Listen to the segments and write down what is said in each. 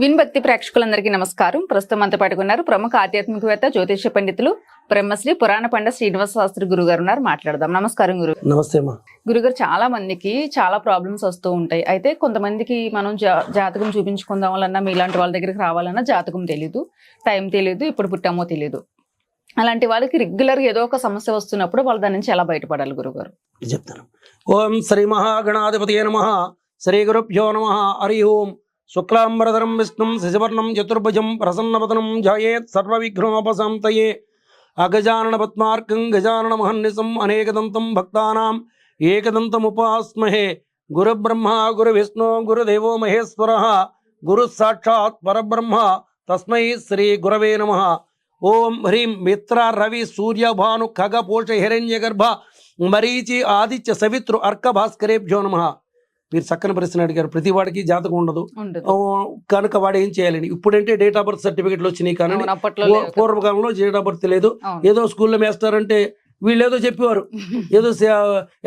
విన్భక్తి ప్రేక్షకులందరికీ నమస్కారం. ప్రస్తుతం అంత పట్టుకున్నారు ప్రముఖ ఆధ్యాత్మికవేత్త జ్యోతిష పండితులు బ్రహ్మశ్రీ పురాణ పండ శ్రీనివాస శాస్త్రి గురువు గారు ఉన్నారు మాట్లాడదాం. నమస్కారం గురు. నమస్తే గురుగారు చాలా మందికి చాలా ప్రాబ్లమ్స్ వస్తూ ఉంటాయి. అయితే కొంతమందికి మనం జా- జాతకం చూపించుకుందాం వాళ్ళన్నా మీలాంటి వాళ్ళ దగ్గరికి రావాలన్నా జాతకం తెలియదు టైం తెలియదు ఇప్పుడు పుట్టామో తెలియదు అలాంటి వాళ్ళకి రెగ్యులర్ ఏదో ఒక సమస్య వస్తున్నప్పుడు వాళ్ళు దాని నుంచి ఎలా బయటపడాలి గురుగారు? చెప్తాను. ఓం శ్రీ మహాగణాధిపతి నమ. శ్రీ గురుభ్యో నమ. హరి ఓం. శుక్లాంబరధరం విష్ణుం శశివర్ణం చతుర్భుజం ప్రసన్నవదనం ధ్యాయేత్ సర్వవిఘ్నోపశాంతయే అగజానన పద్మార్కం గజానన మహన్నిసం అనేకదంతం భక్తానాం ఏకదంతముపాస్మహే గురుబ్రహ్మ గురు విష్ణు గురుదేవో మహేశ్వర గురు సాక్షాత్ పరబ్రహ్మ తస్మై శ్రీ గురవే నమ ఓం హ్రీం మిత్ర రవి సూర్య భాను ఖగ పోష హిరణ్య గర్భ మరీచి ఆదిత్య సవిత్రు అర్క భాస్కరేభ్యో నమ మీరు చక్కని ప్రశ్న అడిగారు. ప్రతి వాడికి జాతకం ఉండదు. కనుక వాడు ఏం చేయాలని? ఇప్పుడంటే డేట్ ఆఫ్ బర్త్ సర్టిఫికెట్లు వచ్చినాయి కానీ. పూర్వకాలంలో డేట్ ఆఫ్ బర్త్ లేదు. ఏదో స్కూల్లో వేస్తారంటే వీళ్ళు ఏదో చెప్పేవారు. ఏదో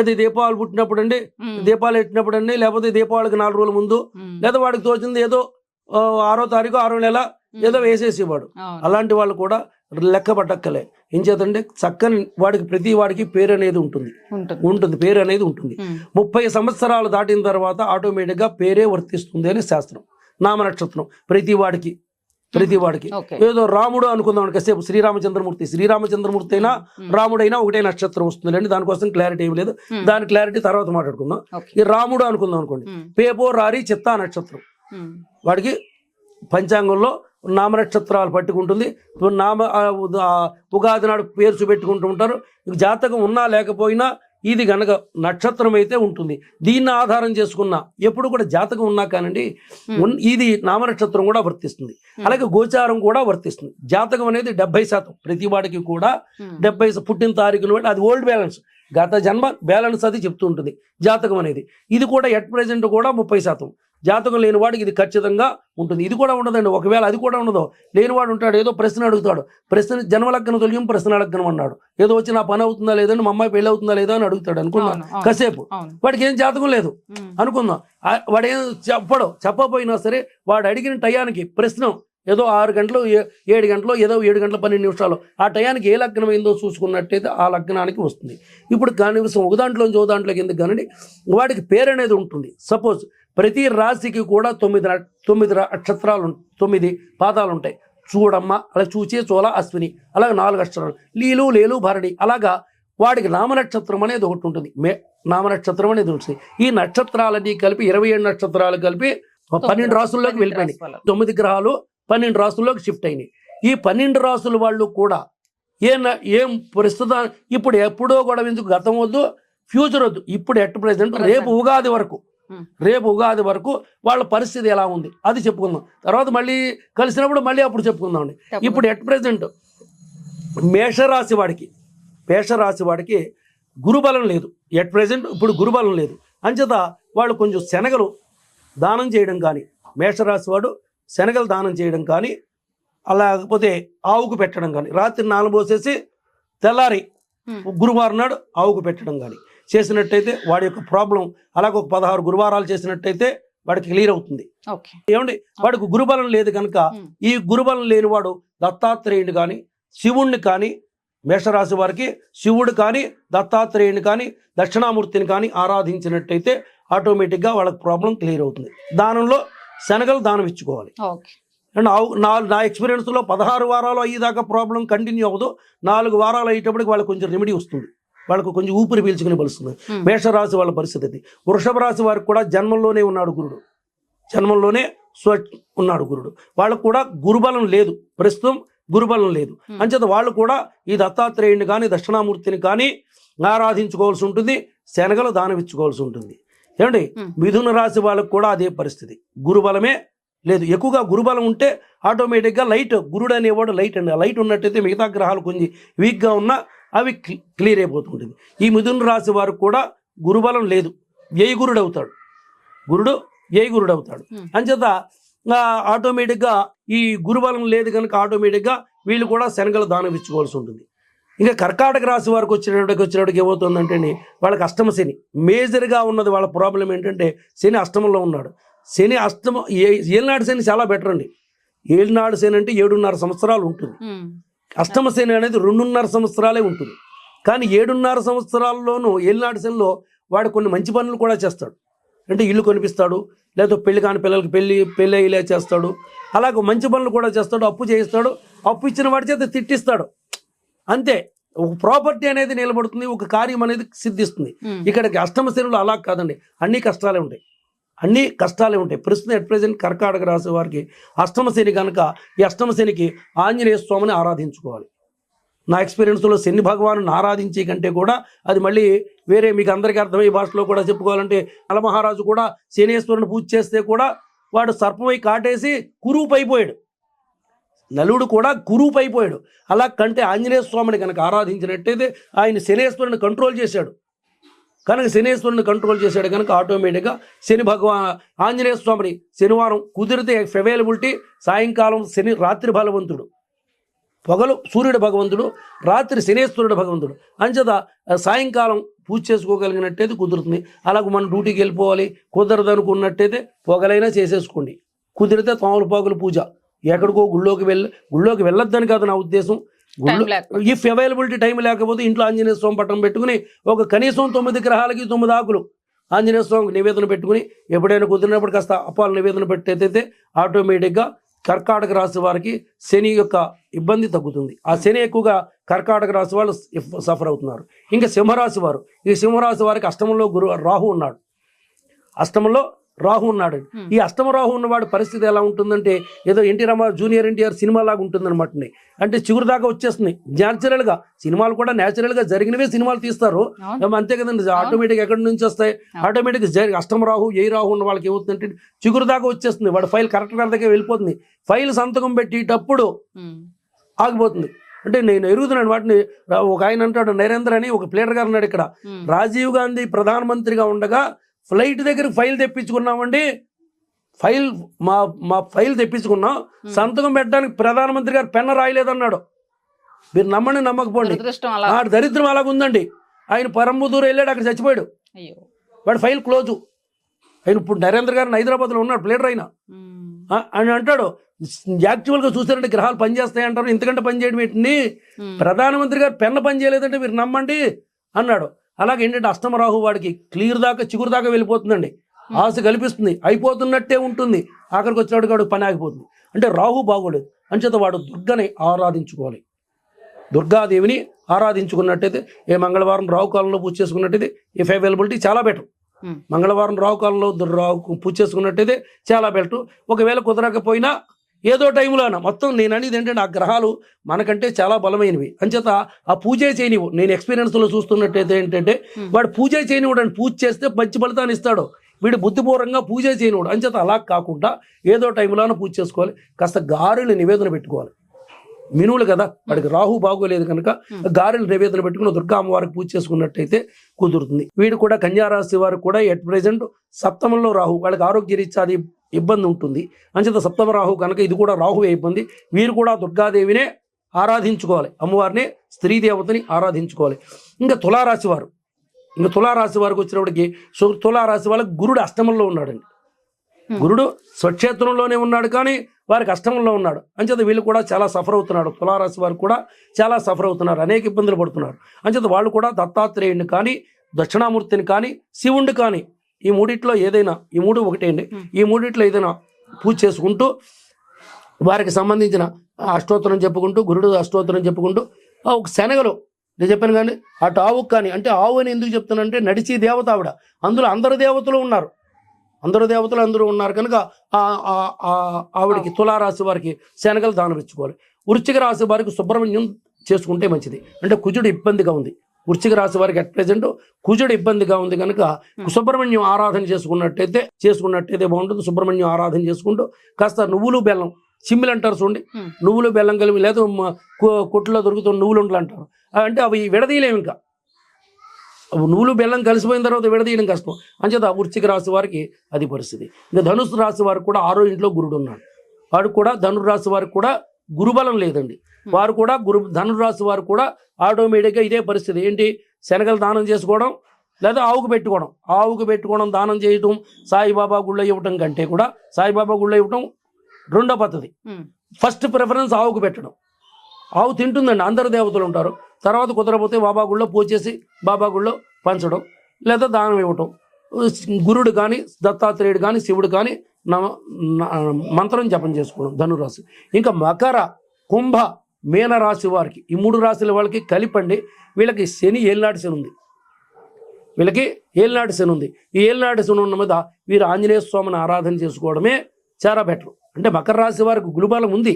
ఏదో దీపావళి పుట్టినప్పుడు అండి దీపావళి పెట్టినప్పుడు అండి లేకపోతే దీపావళికి నాలుగు రోజుల ముందు లేదా వాడికి తోచింది ఏదో ఆరో తారీఖు ఆరో నెల ఏదో వేసేసేవాడు. అలాంటి వాళ్ళు కూడా లెక్క పట్టక్కలే ఏం చేతంటే చక్కని వాడికి ప్రతి వాడికి పేరు అనేది ఉంటుంది. ఉంటుంది. పేరు అనేది ఉంటుంది. ముప్పై సంవత్సరాలు దాటిన తర్వాత ఆటోమేటిక్గా పేరే వర్తిస్తుంది అని శాస్త్రం. నామ నక్షత్రం ప్రతి వాడికి ప్రతి వాడికి. ఏదో రాముడు అనుకుందాం కాసేపు శ్రీరామచంద్రమూర్తి శ్రీరామచంద్రమూర్తి అయినా రాముడైనా ఒకటే నక్షత్రం వస్తుంది అండి దానికోసం క్లారిటీ ఏం లేదు. దాని క్లారిటీ తర్వాత మాట్లాడుకుందాం. ఈ రాముడు అనుకుందాం అనుకోండి. పేపో రారి చిత్తా నక్షత్రం. వాడికి పంచాంగంలో నామ నక్షత్రాలు పట్టుకుంటుంది నామ ఉగాది నాడు పేరు చూపెట్టుకుంటూ ఉంటారు. జాతకం ఉన్నా లేకపోయినా ఇది గనక నక్షత్రం అయితే ఉంటుంది. దీన్ని ఆధారం చేసుకున్న ఎప్పుడు కూడా జాతకం ఉన్నా కానండి ఇది నామ నక్షత్రం కూడా వర్తిస్తుంది. అలాగే గోచారం కూడా వర్తిస్తుంది. జాతకం అనేది డెబ్బై శాతం. ప్రతి వాడికి కూడా డెబ్బై పుట్టిన తారీఖును బట్టి అది ఓల్డ్ బ్యాలెన్స్. గత జన్మ బ్యాలెన్స్ అది చెప్తూ ఉంటుంది జాతకం అనేది. ఇది కూడా ఎట్ ప్రెజెంట్ కూడా ముప్పై శాతం. జాతకం లేని వాడికి ఇది ఖచ్చితంగా ఉంటుంది. ఇది కూడా ఉండదండి. ఒకవేళ అది కూడా ఉండదు లేనివాడు ఉంటాడు ఏదో ప్రశ్న అడుగుతాడు. ప్రశ్న జన్మలగ్నం తొలగి ప్రశ్న లగ్నం అన్నాడు. ఏదో వచ్చి నా పని అవుతుందా లేదా మా అమ్మాయి పెళ్ళి అవుతుందా లేదా అని అడుగుతాడు అనుకుందాం. అవును, కాసేపు. వాడికి ఏం జాతకం లేదు. అనుకుందాం. వాడు ఏం చెప్పడు. చెప్పపోయినా సరే వాడు అడిగిన టయానికి ప్రశ్న ఏదో ఆరు గంటలు ఏడు గంటలు ఏదో ఏడు గంటల పన్నెండు నిమిషాలు. ఆ టయానికి ఏ లగ్నం ఏందో చూసుకున్నట్టయితే ఆ లగ్నానికి వస్తుంది. ఇప్పుడు కనీసం ఒక దాంట్లోంచి ఒక దాంట్లోకి ఎందుకు కానండి? వాడికి పేరు అనేది ఉంటుంది. సపోజ్ ప్రతి రాశికి కూడా తొమ్మిది తొమ్మిది నక్షత్రాలు తొమ్మిది పాదాలు ఉంటాయి చూడమ్మ అలా చూచే చోళ అశ్విని అలాగే నాలుగు అక్షరాలు. లీలు లేలు భరణి అలాగా వాడికి నామనక్షత్రం అనేది ఒకటి ఉంటుంది. మే నామనక్షత్రం అనేది ఉంటుంది. ఈ నక్షత్రాలన్నీ కలిపి ఇరవై ఏడు నక్షత్రాలు కలిపి పన్నెండు రాసుల్లోకి వెళ్ళిపోయినాయి. తొమ్మిది గ్రహాలు పన్నెండు రాసుల్లోకి షిఫ్ట్ అయినాయి. ఈ పన్నెండు రాసుల వాళ్ళు కూడా ఏ ఏం ప్రస్తుతం ఇప్పుడు ఎప్పుడో కూడా ఎందుకు గతం వద్దు? ఫ్యూచర్ వద్దు. ఇప్పుడు ఎట్ ప్రెసెంట్ Present. రేపు ఉగాది వరకు. రేపు ఉగాది వరకు వాళ్ళ పరిస్థితి ఎలా ఉంది? అది చెప్పుకుందాం. తర్వాత మళ్ళీ కలిసినప్పుడు మళ్ళీ అప్పుడు చెప్పుకుందాం అండి తప్పకుండా. ఇప్పుడు ఎట్ ప్రెసెంట్ మేషరాశి వాడికి మేషరాశి వాడికి గురుబలం లేదు. ఎట్ ప్రెసెంట్ ఇప్పుడు గురుబలం లేదు. అంచేత వాళ్ళు కొంచెం శనగలు దానం చేయడం కానీ మేషరాశి వాడు శనగలు దానం చేయడం కానీ అలాగపోతే ఆవుకు పెట్టడం కానీ రాత్రి నాలుగు పోసేసి తెల్లారి గురువారం నాడు ఆవుకు పెట్టడం కానీ చేసినట్టయితే వాడి యొక్క ప్రాబ్లం అలాగ ఒక పదహారు గురువారాలు చేసినట్టయితే వాడికి క్లియర్ అవుతుంది. ఏమండి? వాడికి గురుబలం లేదు కనుక ఈ గురుబలం లేనివాడు దత్తాత్రేయుని కానీ శివుణ్ణి కానీ మేషరాశి వారికి శివుడు కానీ దత్తాత్రేయుని కానీ దక్షిణామూర్తిని కానీ ఆరాధించినట్టయితే ఆటోమేటిక్గా వాళ్ళకి ప్రాబ్లం క్లియర్ అవుతుంది. దానంలో శనగలు దానం ఇచ్చుకోవాలి. అండ్ నా నా ఎక్స్పీరియన్స్లో పదహారు వారాలు అయ్యేదాకా ప్రాబ్లం కంటిన్యూ అవ్వదు. నాలుగు వారాలు అయ్యేటప్పటికి వాళ్ళకి కొంచెం రెమెడీ వస్తుంది. వాళ్ళకు కొంచెం ఊపిరి పీల్చుకుని పలుస్తుంది. మేషరాశి వాళ్ళ పరిస్థితి అది వృషభ రాశి వారికి కూడా జన్మంలోనే ఉన్నాడు గురుడు. జన్మంలోనే స్వ ఉన్నాడు గురుడు. వాళ్ళకు కూడా గురుబలం లేదు. ప్రస్తుతం గురుబలం లేదు. అంచేత వాళ్ళు కూడా ఈ దత్తాత్రేయుని కానీ దక్షిణామూర్తిని కానీ ఆరాధించుకోవాల్సి ఉంటుంది. శనగలు దానం ఇచ్చుకోవాల్సి ఉంటుంది. ఏమండి. మిథున రాశి వాళ్ళకు కూడా అదే పరిస్థితి. గురుబలమే లేదు. ఎక్కువగా గురుబలం ఉంటే ఆటోమేటిక్గా లైట్ గురుడు అనేవాడు లైట్ అండి. ఆ లైట్ ఉన్నట్టయితే మిగతా గ్రహాలు కొంచెం వీక్గా ఉన్నా అవి క్లి- క్లియర్ అయిపోతుంటుంది. ఈ మిథున రాశి వారికి కూడా గురుబలం లేదు. వ్యయ గురుడు అవుతాడు గురుడు వ్యయ గురుడు అవుతాడు. అంచేత ఆటోమేటిక్గా ఈ గురుబలం లేదు కనుక ఆటోమేటిక్గా వీళ్ళు కూడా శనగలు దానం ఇచ్చుకోవాల్సి ఉంటుంది. ఇంకా కర్కాటక రాశి వారికి వచ్చినప్పటికి వచ్చినప్పటికి ఏమవుతుందంటే వాళ్ళకి అష్టమ శని మేజర్గా ఉన్నది వాళ్ళ ప్రాబ్లం ఏంటంటే శని అష్టమంలో ఉన్నాడు. శని అష్టమ ఏ- ఏలినాడు శని చాలా బెటర్ అండి. ఏలినాడు శని అంటే ఏడున్నర సంవత్సరాలు ఉంటుంది. ఉమ్, అష్టమ శని అనేది రెండున్నర సంవత్సరాలే ఉంటుంది. కానీ ఏడున్నర సంవత్సరాల్లోనూ ఏలినాడు శనిలో వాడు కొన్ని మంచి పనులు కూడా చేస్తాడు. అంటే ఇల్లు కొనిపిస్తాడు లేదా పెళ్ళి కాని పిల్లలకి పెళ్ళి పెళ్ళి అయ్యేలా చేస్తాడు. అలాగే మంచి పనులు కూడా చేస్తాడు అప్పు చేయిస్తాడు. అప్పు ఇచ్చిన వాడి చేత తిట్టిస్తాడు. అంతే. ఒక ప్రాపర్టీ అనేది నిలబడుతుంది ఒక కార్యం అనేది సిద్ధిస్తుంది. ఇక్కడికి అష్టమ శనిలో అలా కాదండి. అన్ని కష్టాలే ఉంటాయి. అన్ని కష్టాలే ఉంటాయి. ప్రశ్న ఎట్ ప్రజెంట్ కర్కాటక రాశి వారికి అష్టమశని కనుక ఈ అష్టమశనికి ఆంజనేయ స్వామిని ఆరాధించుకోవాలి. నా ఎక్స్పీరియన్స్లో శని భగవాను ఆరాధించే కంటే కూడా అది మళ్ళీ వేరే మీకు అందరికీ అర్థమయ్యే భాషలో కూడా చెప్పుకోవాలంటే నలమహారాజు కూడా శనేశ్వరుని పూజ చేస్తే కూడా వాడు సర్పమై కాటేసి కురూపు అయిపోయాడు నలుడు కూడా కురూపు అలా కంటే ఆంజనేయ స్వామిని కనుక ఆరాధించినట్టయితే ఆయన శనేశ్వరుని కంట్రోల్ చేశాడు. కనుక శనేశ్వరుని కంట్రోల్ చేశాడు కనుక ఆటోమేటిక్గా శని భగవా ఆంజనేయ స్వామిని శనివారం కుదిరితే అవైలబిలిటీ సాయంకాలం శని రాత్రి బలవంతుడు. పొగలు సూర్యుడు భగవంతుడు రాత్రి శనేశ్వరుడు భగవంతుడు. అంచేత సాయంకాలం పూజ చేసుకోగలిగినట్టయితే కుదురుతుంది. అలాగే మనం డ్యూటీకి వెళ్ళిపోవాలి కుదరదు అనుకున్నట్టయితే పొగలైనా చేసేసుకోండి. కుదిరితే తోమలపాకుల పూజ. ఎక్కడికో గుళ్ళోకి వెళ్ళి గుళ్ళోకి వెళ్ళొద్దని కాదు నా ఉద్దేశం. ఇఫ్ అవైలబిలిటీ టైం లేకపోతే ఇంట్లో ఆంజనేయ స్వామి పట్టం పెట్టుకుని ఒక కనీసం తొమ్మిది గ్రహాలకి తొమ్మిది ఆకులు ఆంజనేయ స్వామికి నివేదన పెట్టుకుని ఎప్పుడైనా కుదిరినప్పుడు కాస్త అప్పాలు నివేదన పెట్టేదైతే ఆటోమేటిక్గా కర్కాటక రాశి వారికి శని యొక్క ఇబ్బంది తగ్గుతుంది. ఆ శని ఎక్కువగా కర్కాటక రాశి వాళ్ళు సఫర్ అవుతున్నారు. ఇంకా సింహరాశి వారు ఈ సింహరాశి వారికి అష్టమంలో గురు రాహు ఉన్నాడు. అష్టమంలో రాహు ఉన్నాడు. ఈ అష్టమ రాహు ఉన్నవాడి పరిస్థితి ఎలా ఉంటుందంటే ఏదో ఎన్టీ రామ జూనియర్ ఎన్టీఆర్ సినిమా లాగా ఉంటుందన్నమాట అంటే చిగురు దాకా వచ్చేస్తుంది న్యాచురల్గా సినిమాలు కూడా న్యాచురల్గా జరిగినవే సినిమాలు తీస్తారు. అంతే కదండి ఆటోమేటిక్ ఎక్కడి నుంచి వస్తాయి. ఆటోమేటిక్ జరి అష్టమ రాహు ఏ రాహు ఉన్న వాళ్ళకి ఏమవుతుందంటే చిగురు దాకా వచ్చేస్తుంది. వాడు ఫైల్ కరెక్ట్ దగ్గర వెళ్ళిపోతుంది. ఫైల్ సంతకం పెట్టేటప్పుడు ఆగిపోతుంది. అంటే నేను ఎరుగుతున్నాను. వాటిని ఒక ఆయన అంటాడు నరేంద్ర అని ఒక ప్లేటర్ గారు ఉన్నాడు ఇక్కడ. రాజీవ్ గాంధీ ప్రధానమంత్రిగా ఉండగా ఫ్లైట్ దగ్గర ఫైల్ తెప్పించుకున్నామండి. ఫైల్ మా మా ఫైల్ తెప్పించుకున్నాం. సంతకం పెట్టడానికి ప్రధానమంత్రి గారు పెన్న రాయలేదన్నాడు. మీరు నమ్మండి నమ్మకపోండి. ఆ దరిద్రం అలాగ ఉందండి. ఆయన పరంబుదూరు వెళ్ళాడు అక్కడ చచ్చిపోయాడు. వాడు ఫైల్ క్లోజు. ఆయన ఇప్పుడు నరేంద్ర గారిని హైదరాబాద్లో ఉన్నాడు ప్లేటర్ అయినా ఉమ్, ఆ, అని అంటాడు యాక్చువల్గా చూసారంటే గ్రహాలు పనిచేస్తాయి అంటారు ఇంతకంటే పని చేయడం ఏంటండి? ఉమ్, ప్రధానమంత్రి గారు పెన్న పని చేయలేదంటే మీరు నమ్మండి అన్నాడు. అలాగే ఏంటంటే అష్టమ రాహు వాడికి క్లియర్ దాకా చిగురు దాకా వెళ్ళిపోతుందండి. ఆశ కల్పిస్తుంది. అయిపోతున్నట్టే ఉంటుంది. ఆఖరికి వచ్చినప్పుడు వాడు పని ఆగిపోతుంది. అంటే రాహు బాగోలేదు అంచేత వాడు దుర్గని ఆరాధించుకోవాలి. దుర్గాదేవిని ఆరాధించుకున్నట్టయితే ఏ మంగళవారం రాహు కాలంలో పూజ చేసుకున్నట్టయితే ఈ అవైలబిలిటీ చాలా బెటర్ ఉమ్, మంగళవారం రాహు కాలంలో రాహు పూజ చేసుకున్నట్టయితే చాలా బెటర్ ఒకవేళ కుదరకపోయినా ఏదో టైంలోన మొత్తం నేను అనేది ఏంటంటే ఆ గ్రహాలు మనకంటే చాలా బలమైనవి. అంచేత ఆ పూజే చేయనివ్వు. నేను ఎక్స్పీరియన్స్లో చూస్తున్నట్టయితే ఏంటంటే. వాడు పూజే చేయనివాడు అని పూజ చేస్తే మంచి ఫలితాన్ని ఇస్తాడు. వీడు బుద్ధిపూర్వకంగా పూజే చేయనివాడు అంచేత అలా కాకుండా ఏదో టైంలోన పూజ చేసుకోవాలి. కాస్త గారెలు నివేదన పెట్టుకోవాలి. మినువులు కదా? వాడికి రాహు బాగోలేదు కనుక. గారెలు నివేదన పెట్టుకుని దుర్గా అమ్మవారికి పూజ చేసుకున్నట్టయితే కుదురుతుంది. వీడు కూడా కన్యారాశి వారు కూడా ఎట్ ప్రజెంట్ సప్తమంలో రాహు. వాళ్ళకి ఆరోగ్య రీత్యా అది ఇబ్బంది ఉంటుంది. అంచేత సప్తమ రాహు కనుక ఇది కూడా రాహువే ఇబ్బంది. వీరు కూడా దుర్గాదేవినే ఆరాధించుకోవాలి. అమ్మవారిని స్త్రీ దేవతని ఆరాధించుకోవాలి. ఇంకా తులారాశి వారు. ఇంకా తులారాశి వారికి వచ్చినప్పటికి సో తులారాశి వాళ్ళకి గురుడు అష్టమంలో ఉన్నాడండి. గురుడు స్వక్షేత్రంలోనే ఉన్నాడు కానీ వారికి అష్టమంలో ఉన్నాడు. అంచేత వీళ్ళు కూడా చాలా సఫర్ అవుతున్నాడు తులారాశి వారు కూడా చాలా సఫర్ అవుతున్నారు. అనేక ఇబ్బందులు పడుతున్నారు. అంచేత వాళ్ళు కూడా దత్తాత్రేయుడిని కానీ దక్షిణామూర్తిని కానీ శివుణ్ణి కానీ ఈ మూడిట్లో ఏదైనా ఈ మూడు ఒకటే అండి. ఈ మూడిట్లో ఏదైనా పూజ చేసుకుంటూ వారికి సంబంధించిన అష్టోత్తరం చెప్పుకుంటూ గురుడు అష్టోత్తరం చెప్పుకుంటూ ఆ ఒక శనగలు నేను చెప్పాను కానీ అటు ఆవుకు కానీ అంటే ఆవు అని ఎందుకు చెప్తానంటే నడిచి దేవత ఆవిడ. అందులో అందరు దేవతలు ఉన్నారు. అందరు దేవతలు అందరూ ఉన్నారు కనుక ఆవిడకి తులారాశి వారికి శనగలు దానం ఇచ్చుకోవాలి. వృశ్చిక రాశి వారికి సుబ్రహ్మణ్యం చేసుకుంటే మంచిది. అంటే కుజుడు ఇబ్బందిగా ఉంది. వృశ్చిక రాశి వారికి అట్ ప్రెజెంట్ కుజుడు ఇబ్బందిగా ఉంది కనుక సుబ్రహ్మణ్యం ఆరాధన చేసుకున్నట్టయితే చేసుకున్నట్టయితే బాగుంటుంది. సుబ్రహ్మణ్యం ఆరాధన చేసుకుంటూ కాస్త నువ్వులు బెల్లం చిమ్మిలు అంటారు చూడండి. నువ్వులు బెల్లం కలిపి లేదా కొట్టులో దొరుకుతున్న నువ్వులు ఉండలు అంటారు. అంటే అవి విడదీయలేము ఇంకా. నువ్వులు బెల్లం కలిసిపోయిన తర్వాత విడదీయడం కష్టం. అంచేత ఆ వృశ్చిక రాశి వారికి అది పరిస్థితి. ఇంకా ధనుసు రాశి వారికి కూడా ఆరో ఇంట్లో గురుడు ఉన్నాడు. వాడు కూడా ధనురాశి వారికి కూడా గురుబలం లేదండి. వారు కూడా గురు ధనురాశి వారు కూడా ఆటోమేటిక్గా ఇదే పరిస్థితి. ఏంటి? శనగలు దానం చేసుకోవడం లేదా ఆవుకు పెట్టుకోవడం. ఆవుకు పెట్టుకోవడం దానం చేయటం సాయిబాబా గుళ్ళ ఇవ్వటం కంటే కూడా సాయిబాబా గుళ్ళ ఇవ్వటం రెండో పద్ధతి. ఫస్ట్ ప్రిఫరెన్స్ ఆవుకు పెట్టడం. ఆవు తింటుందండి అందరు దేవతలు ఉంటారు. తర్వాత కుదరపోతే బాబా గుళ్ళో పూజ చేసి బాబా గుళ్ళో పంచడం లేదా దానం ఇవ్వటం. గురుడు కానీ దత్తాత్రేయుడు కానీ శివుడు కానీ మంత్రం జపం చేసుకోవడం ధనురాశి ఇంకా మకర కుంభ మీన రాశి వారికి ఈ మూడు రాశుల వాళ్ళకి కలిపండి. వీళ్ళకి శని ఏలినాటి శని ఉంది. వీళ్ళకి ఏలినాటి శని ఉంది. ఈ ఏలినాటి శని ఉన్న మీద వీరు ఆంజనేయ స్వామిని ఆరాధన చేసుకోవడమే చాలా బెటర్. అంటే మకర రాశి వారికి గురుబలం ఉంది.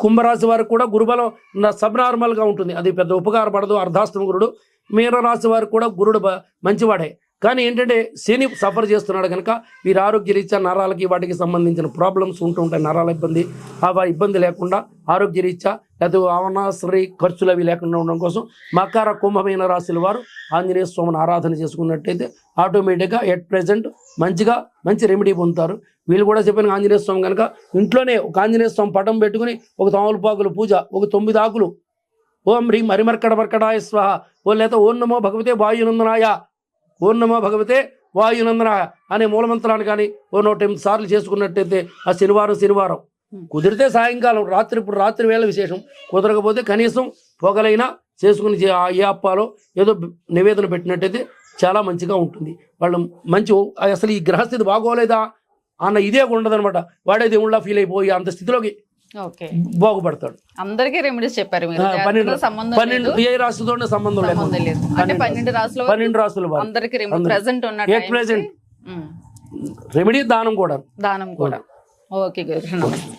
కుంభరాశి వారికి కూడా గురుబలం సబ్ నార్మల్గా ఉంటుంది. అది పెద్ద ఉపకారపడదు అర్ధాష్టమ గురుడు. మీన రాశి వారికి కూడా గురుడు మంచివాడే. కానీ ఏంటంటే శని సఫర్ చేస్తున్నాడు కనుక వీరి ఆరోగ్య రీత్యా నరాలకి వాటికి సంబంధించిన ప్రాబ్లమ్స్ ఉంటూ ఉంటాయి. నరాల ఇబ్బంది ఆ ఇబ్బంది లేకుండా ఆరోగ్య రీత్యా లేకపోతే అవనాసరి ఖర్చులు అవి లేకుండా ఉండడం కోసం మకర కుంభమైన రాశుల వారు ఆంజనేయ స్వామిని ఆరాధన చేసుకున్నట్టయితే ఆటోమేటిక్గా ఎట్ ప్రెజెంట్ మంచిగా మంచి రెమెడీ పొందుతారు. వీళ్ళు కూడా చెప్పిన ఆంజనేయ స్వామి కనుక ఇంట్లోనే ఒక ఆంజనేయ స్వామి పటం పెట్టుకుని ఒక తమలపాకులు పూజ ఒక తొమ్మిది ఆకులు. ఓం హ్రీం హరిమర్కడ మర్కడాయ స్వాహ. ఓ లేదా ఓం నమో భగవతే వాయునందనాయ. ఓం నమో భగవతే వాయునందనాయ అనే మూలమంత్రాన్ని కానీ ఓ నూట ఎనిమిది సార్లు చేసుకున్నట్టయితే ఆ శనివారం శనివారం. కుదిరితే సాయంకాలం రాత్రి ఇప్పుడు రాత్రి వేళ విశేషం. కుదరకపోతే కనీసం పొగలైనా చేసుకుని ఏ అప్పాలో ఏదో నివేదన పెట్టినట్టయితే చాలా మంచిగా ఉంటుంది. వాళ్ళు మంచి అసలు ఈ గ్రహస్థితి బాగోలేదా? అన్న ఇదే ఉండదన్నమాట. వాడే దేవుళ్ళ ఫీల్ అయిపోయి అంత స్థితిలోకి బాగుపడతాడు. అందరికీ రెమెడీస్ చెప్పారు పన్నెండు- ఏ రాశితో సంబంధం లేదు. పన్నెండు రాసుల పన్నెండు రాసుల వారు అందరికి. ప్రెసెంట్. ఉమ్, రెమెడీ దానం కూడా. దానం కూడా. ఓకే గురు.